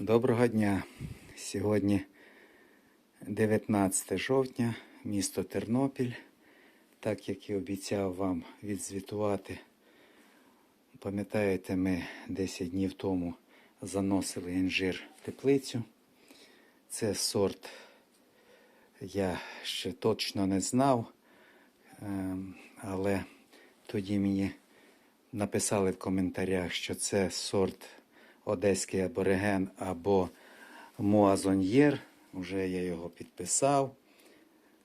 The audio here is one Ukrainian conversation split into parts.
Доброго дня. Сьогодні 19 жовтня, місто Тернопіль. Так як і обіцяв вам відзвітувати. Пам'ятаєте, ми 10 днів тому заносили інжир в теплицю. Це сорт я ще точно не знав, ем, але тоді мені написали в коментарях, що це сорт Одеський абориген або Муазоньєр. Уже я його підписав.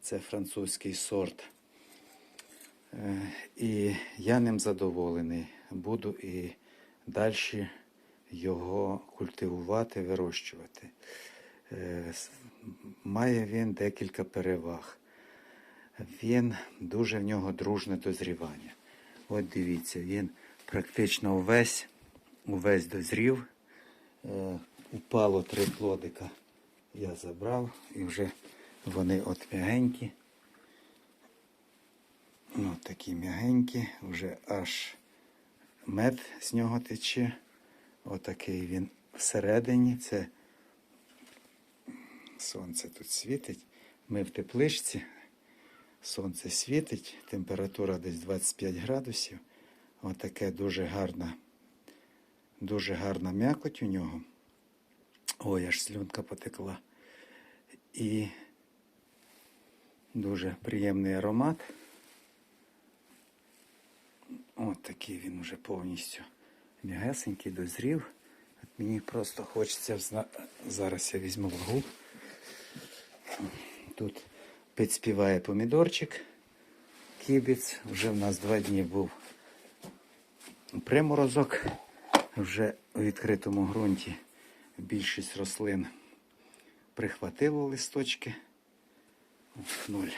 Це французький сорт. Е, І я ним задоволений. Буду і далі його культивувати, вирощувати. Е, Має він декілька переваг. Він дуже в нього дружне дозрівання. От дивіться, він практично увесь, увесь дозрів. Е, упало три плодика. Я забрав і вже вони от м'ягенькі. Ну, такі м'ягенькі, вже аж мед з нього тече. Отакий він всередині. Це сонце тут світить. Ми в тепличці. Сонце світить, температура десь 25 градусів. Отаке дуже гарна, дуже гарна м'якоть у нього. Ой, аж слюнка потекла. І дуже приємний аромат. От такий він вже повністю м'ягесенький, дозрів. От мені просто хочеться взна... зараз я візьму вагу. Тут підспіває помідорчик. Кібіц. Вже в нас два дні був приморозок. Вже у відкритому ґрунті більшість рослин прихватило листочки. От, Ноль.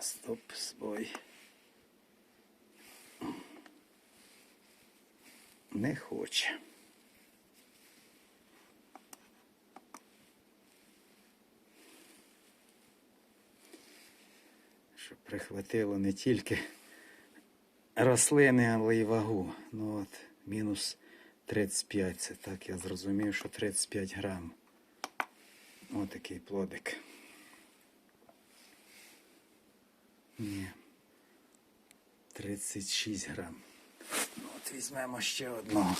Стоп, збой. Не хоче. Щоб прихватило не тільки рослини, але й вагу. Ну от, мінус 35. Це так, я зрозумів, що 35 грам. Отакий плодик. Ні. 36 грам. Ну, от візьмемо ще одного.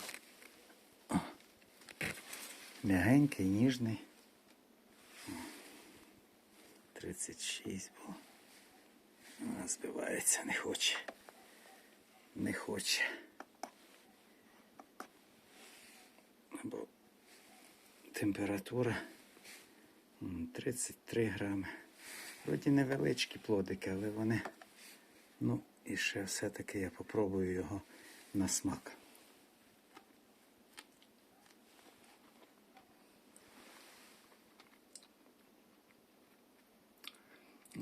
М'ягенький, ніжний. 36 було. Збивається, не хоче. Не хоче. Бо температура 33 грами. Вроді невеличкі плодики, але вони. Ну, і ще все-таки я попробую його на смак.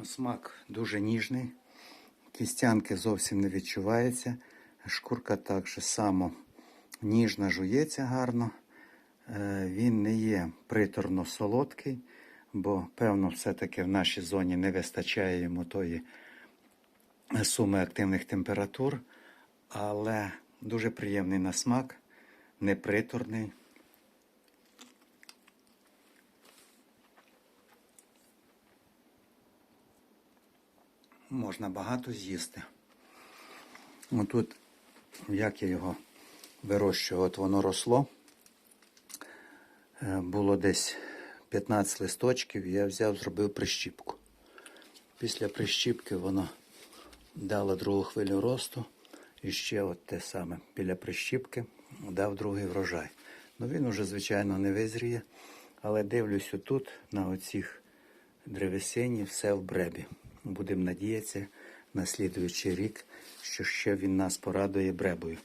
Смак дуже ніжний, кістянки зовсім не відчувається. Шкурка так же само ніжна жується гарно. Е, Він не є приторно солодкий, бо, певно, все-таки в нашій зоні не вистачає йому тої суми активних температур, але дуже приємний на смак, неприторний. Можна багато з'їсти. Отут, як я його вирощував, от воно росло. Е, Було десь 15 листочків, я взяв, зробив прищіпку. Після прищіпки воно дало другу хвилю росту. І ще от те саме біля прищіпки дав другий врожай. Ну він уже, звичайно, не визріє, але дивлюсь отут, на оцих древесині, все в бребі. Будемо надіятися на слідуючий рік, що ще він нас порадує бребою.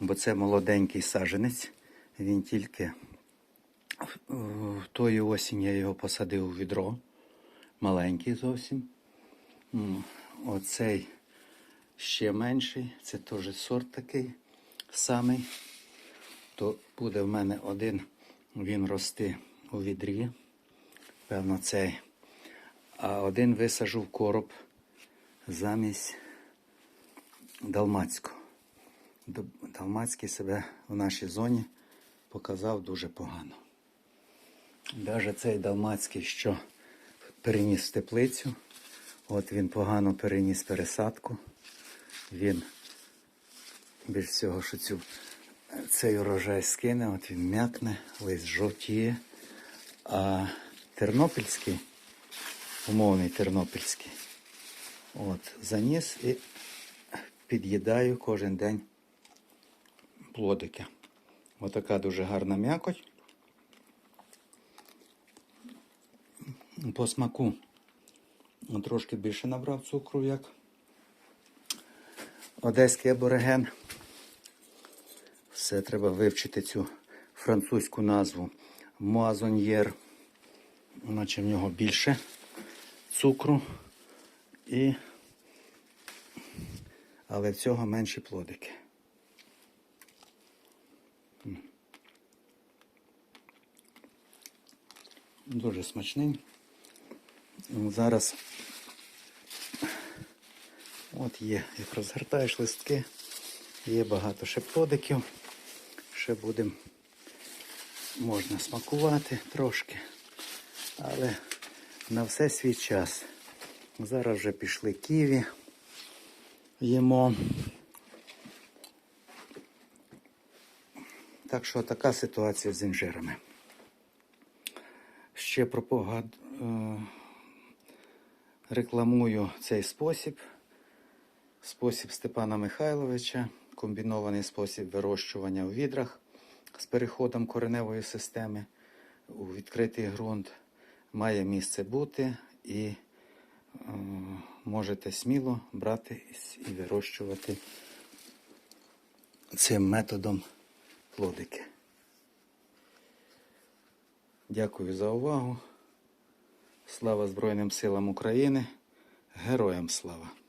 Бо це молоденький саженець, він тільки в тої осінь я його посадив у відро, маленький зовсім. Оцей ще менший, це теж сорт такий самий. То буде в мене один, він рости у відрі. Певно, цей. А один висажу в короб замість далмацького. Далмацький себе в нашій зоні показав дуже погано. Навіть цей далмацький, що переніс теплицю, от він погано переніс пересадку. Він більш всього, що цю, цей урожай скине, от він м'якне, лист жовтіє. А тернопільський, умовний тернопільський, от, заніс і під'їдаю кожен день плодики. Отака дуже гарна м'якоть. По смаку трошки більше набрав цукру, як одеський абориген. Все треба вивчити цю французьку назву Муазоньєр. Наче в нього більше цукру. І... Але цього менші плодики. Дуже смачний. Зараз от є, як розгортаєш листки, є багато ще плодиків. Ще будемо, можна смакувати трошки, але на все свій час. Зараз вже пішли ківі, їмо. Так що така ситуація з інжирами. Ще пропагад... е, рекламую цей спосіб. Спосіб Степана Михайловича, комбінований спосіб вирощування у відрах з переходом кореневої системи у відкритий ґрунт. Має місце бути і е, можете сміло брати і вирощувати цим методом плодики. Дякую за увагу. Слава Збройним силам України. Героям слава!